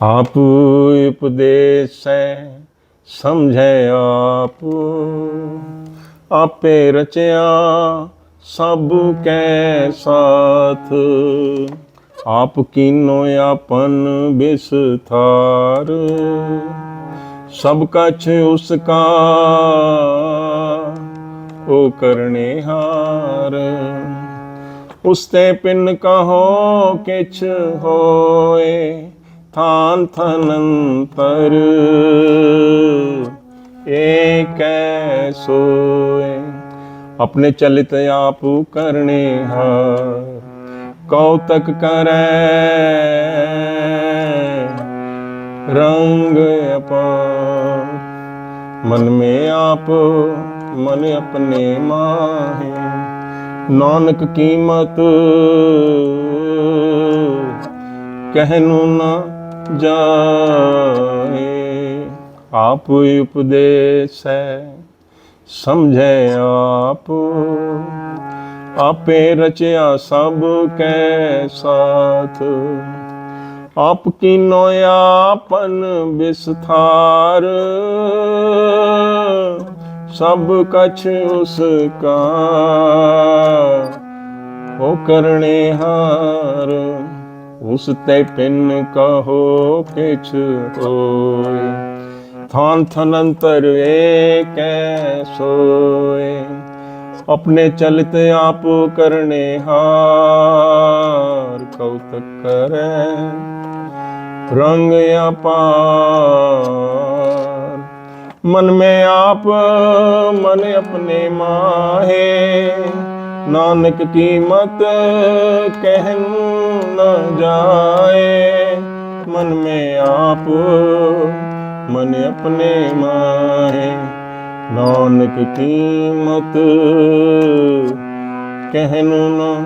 ਆਪ ਉਪਦੇਸੈ ਸਮਝੈ ਆਪ ਆਪੇ ਰਚਿਆ ਸਭ ਕੈ ਸਾਥ ਆਪ ਕੀਨੋ ਆਪਨ ਬਿਸਥਾਰ ਸਭ ਕਛ ਉਸ ਕਾ ਓ ਕਰਨੇ ਹਾਰ ਉਸ ਤੇ ਪਿੰਨ ਕਹੋ ਕਿਛ ਹੋਏ ਥਾਨ ਥਨੰਤਰ ਏਕੈ ਸੋਏ। ਆਪਣੇ ਚਲਿਤ ਆਪ ਕਰਨੇ ਹਾਰ, ਕੌਤਕ ਕਰੈ। ਰੰਗ ਅਪਾਰ, ਮਨ ਮੇ ਆਪ, ਮਨ ਆਪਣੇ ਮਾਹੇ। ਨਾਨਕ ਕੀਮਤ ਕਹਿਨੂ ਨਾ ਜਾਏ। ਆਪ ਉਪਦੇਸੈ ਸਮਝੈ ਆਪ। ਆਪੇ ਰਚਿਆ ਸਭ ਕੈ ਸਾਥ। ਆਪ ਕੀਨੋ ਆਪਨ ਵਿਸਥਾਰ। ਸਭ ਕਛ ਉਸ ਕਾ। ਹੋ ਕਰਨੇ ਹਾਰ। ਉਸ ਤੇ ਪਿੰਨ ਕਹੋ ਕਿਛ ਹੋਏ ਥਾਨ ਥਨੰਤਰ ਏਕੈ ਸੋਏ ਆਪਣੇ ਚਲਿਤ ਆਪ ਕਰਨੇ ਹਾਰ ਕੌਤਕ ਕਰੈ ਰੰਗ ਅਪਾਰ ਮਨ ਮੈਂ ਆਪ ਮਨ ਆਪਣੇ ਮਾਹੇ ਨਾਨਕ ਕੀਮਤ ਕਹਿਨ ਨ ਜਾਏ। ਮਨ ਮੈਂ ਆਪ, ਮਨ ਆਪਣੇ ਮਾਹੇ। ਨਾਨਕ ਕੀਮਤ ਕਹਿਨ ਨ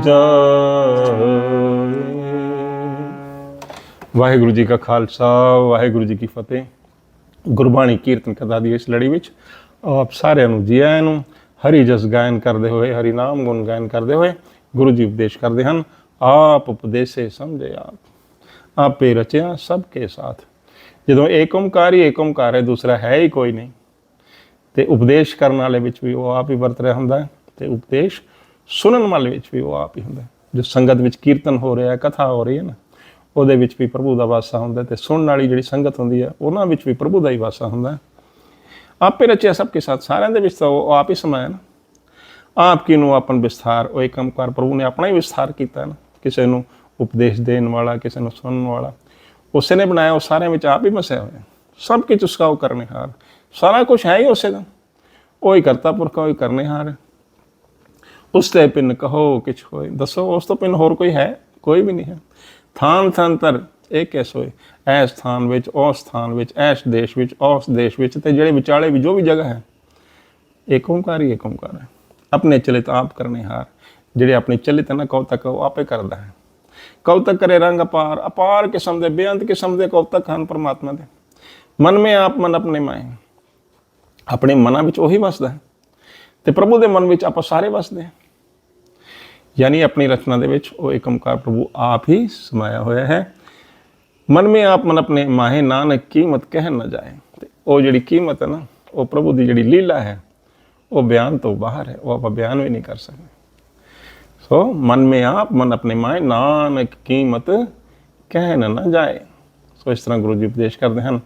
ਜਾਏ। ਵਾਹਿਗੁਰੂ ਜੀ ਕਾ ਖਾਲਸਾ, ਵਾਹਿਗੁਰੂ ਜੀ ਕੀ ਫਤਿਹ। ਗੁਰਬਾਣੀ ਕੀਰਤਨ ਕਥਾ ਦੀ ਇਸ ਲੜੀ ਵਿੱਚ ਆਪ ਸਾਰਿਆਂ ਨੂੰ ਜੀ ਆਇਆਂ ਨੂੰ ਹਰੀ ਜਸ ਗਾਇਨ ਕਰਦੇ ਹੋਏ, ਹਰੀ ਨਾਮ ਗੁਣ ਗਾਇਨ ਕਰਦੇ ਹੋਏ ਗੁਰੂ ਜੀ ਉਪਦੇਸ਼ ਕਰਦੇ ਹਨ। ਆਪ ਉਪਦੇਸੇ ਸਮਝੇ ਆਪ, ਆਪੇ ਰਚਿਆ ਸਭ ਕੇ ਸਾਥ। ਜਦੋਂ ਏਕ ਓਮਕਾਰ ਹੀ ਏਕ ਓਮਕਾਰ ਹੈ, ਦੂਸਰਾ ਹੈ ਹੀ ਕੋਈ ਨਹੀਂ। ਤੇ ਉਪਦੇਸ਼ ਕਰਨ ਵਾਲੇ ਵਿੱਚ ਵੀ ਉਹ ਆਪ ਹੀ ਵਰਤ ਰਿਹਾ ਹੁੰਦਾ ਹੈ ਤੇ ਉਪਦੇਸ਼ ਸੁਣਨ ਵਾਲੇ ਵਿੱਚ ਵੀ ਉਹ ਆਪ ਹੀ ਹੁੰਦਾ ਜੋ ਸੰਗਤ ਵਿੱਚ ਕੀਰਤਨ ਹੋ ਰਿਹਾ ਹੈ, ਕਥਾ ਹੋ ਰਹੀ ਹੈ ਨਾ, ਉਹਦੇ ਵਿੱਚ ਵੀ ਪ੍ਰਭੂ ਦਾ ਵਾਸਾ ਹੁੰਦਾ ਹੈ ਤੇ ਸੁਣਨ ਵਾਲੀ ਜਿਹੜੀ ਸੰਗਤ ਹੁੰਦੀ ਹੈ, ਉਹਨਾਂ ਵਿੱਚ ਵੀ ਪ੍ਰਭੂ ਦਾ ਹੀ ਵਾਸਾ ਹੁੰਦਾ ਆਪੇ ਰਚਿਆ ਸਭ ਕੇ ਸਾਥ, ਸਾਰਿਆਂ ਦੇ ਵਿੱਚ ਤਾਂ ਉਹ ਆਪ ਹੀ ਸਮਾਇਆ ਨਾ। ਆਪ ਕੀ ਨੂੰ ਆਪਨ ਵਿਸਥਾਰ, ਉਹ ਇੱਕ ਓਮਕਾਰ ਪ੍ਰਭੂ ਨੇ ਆਪਣਾ ਹੀ ਵਿਸਥਾਰ ਕੀਤਾ ਨਾ। ਕਿਸੇ ਨੂੰ ਉਪਦੇਸ਼ ਦੇਣ ਵਾਲਾ, ਕਿਸੇ ਨੂੰ ਸੁਣਨ ਵਾਲਾ। ਉਸੇ ਨੇ ਬਣਾਇਆ, ਉਹ ਸਾਰਿਆਂ ਵਿੱਚ ਆਪ ਹੀ ਮਸਿਆ ਹੋਇਆ। ਸਭ ਕੁਝ ਉਸਕਾ ਉਹ ਕਰਨੇ ਹਾਰ ਸਾਰਾ ਕੁਝ ਹੈ ਹੀ ਉਸੇ ਦਾ। ਉਹ ਹੀ ਕਰਤਾ ਪੁਰਖਾ, ਉਹ ਹੀ ਕਰਨੇ ਹਾਰ ਉਸ ਤੇ ਪਿੰਨ ਕਹੋ, ਕਿਛ ਹੋਏ। ਦੱਸੋ, ਉਸ ਤੋਂ ਪਿੰਨ ਹੋਰ ਕੋਈ ਹੈ? ਕੋਈ ਵੀ ਨਹੀਂ ਹੈ। ਥਾਨ ਥਾਂਤਰ ਇਹ ਕਿਸ ਹੋਏ? ਐਸ ਸਥਾਨ ਵਿੱਚ, ਉਸ ਸਥਾਨ ਵਿੱਚ ਐਸ ਦੇਸ਼ ਵਿੱਚ, ਉਸ ਦੇਸ਼ ਵਿੱਚ ਤੇ ਜਿਹੜੇ ਵਿਚਾਲੇ ਵੀ ਜੋ ਵੀ ਜਗ੍ਹਾ ਹੈ ਏਕ ਓੰਕਾਰ ਹੀ ਏਕ ਓੰਕਾਰ ਹੈ। ਆਪਣੇ ਚਲਿਤ ਆਪ ਕਰਨੇ ਹਾਰ ਜਿਹੜੇ ਆਪਣੀ ਚਲਿਤ ਨਾ ਕੌਤਕ, ਉਹ ਆਪੇ ਕਰਦਾ ਹੈ। ਕੌਤਕ ਕਰੇ ਰੰਗ ਅਪਾਰ ਅਪਾਰ ਕਿਸਮ ਦੇ, ਬੇਅੰਤ ਕਿਸਮ ਦੇ ਕੌਤਕ ਹਨ ਪਰਮਾਤਮਾ ਦੇ। ਮਨ ਮੇ ਆਪ, ਮਨ ਆਪਣੇ ਮਾਏ। ਆਪਣੇ ਮਨਾਂ ਵਿੱਚ ਉਹੀ ਵਸਦਾ ਹੈ ਤੇ ਪ੍ਰਭੂ ਦੇ ਮਨ ਵਿੱਚ ਆਪਾਂ ਸਾਰੇ ਵਸਦੇ ਹਾਂ। ਯਾਨੀ ਆਪਣੀ ਰਚਨਾ ਦੇ ਵਿੱਚ ਉਹ ਇੱਕ ਏਕਮਕਾਰ ਪ੍ਰਭੂ ਆਪ ਹੀ ਸਮਾਇਆ ਹੋਇਆ ਹੈ। ਮਨ ਮੇ ਆਪ, ਮਨ ਆਪਣੇ ਮਾਹੇ ਨਾਨਕ ਕੀਮਤ ਕਹਿ ਨਾ ਜਾਏ। ਤੇ ਉਹ ਜਿਹੜੀ ਕੀਮਤ ਹੈ ਨਾ, ਉਹ ਪ੍ਰਭੂ ਦੀ ਜਿਹੜੀ ਲੀਲਾ ਹੈ, ਉਹ ਬਿਆਨ ਤੋਂ ਬਾਹਰ ਹੈ। ਉਹ ਆਪਾਂ ਬਿਆਨ ਵੀ ਨਹੀਂ ਕਰ ਸਕਦੇ। ਸੋ ਮਨ ਮੇ ਆਪ, ਮਨ ਆਪਣੇ ਮਾਏ, ਨਾਨਕ ਕੀਮਤ ਕਹਿ ਨਾ ਜਾਏ। ਸੋ ਇਸ ਤਰ੍ਹਾਂ ਗੁਰੂ ਜੀ ਉਪਦੇਸ਼ ਕਰਦੇ ਹਨ,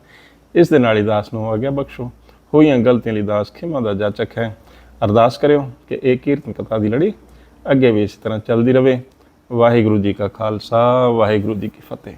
ਇਸ ਦੇ ਨਾਲ ਹੀ ਦਾਸ ਨੂੰ ਹੋ ਗਿਆ ਬਖਸ਼ੋ। ਹੋਈਆਂ ਗਲਤੀਆਂ ਲਈ ਦਾਸ ਖਿਮਾ ਦਾ ਜਾਚਕ ਹੈ। ਅਰਦਾਸ ਕਰਿਓ ਕਿ ਇਹ ਕੀਰਤਨ ਕਥਾ ਦੀ ਲੜੀ ਅੱਗੇ ਵੀ ਇਸ ਤਰ੍ਹਾਂ ਚੱਲਦੀ ਰਹੇ ਵਾਹਿਗੁਰੂ ਜੀ ਕਾ ਖਾਲਸਾ, ਵਾਹਿਗੁਰੂ ਜੀ ਕੀ ਫਤਿਹ।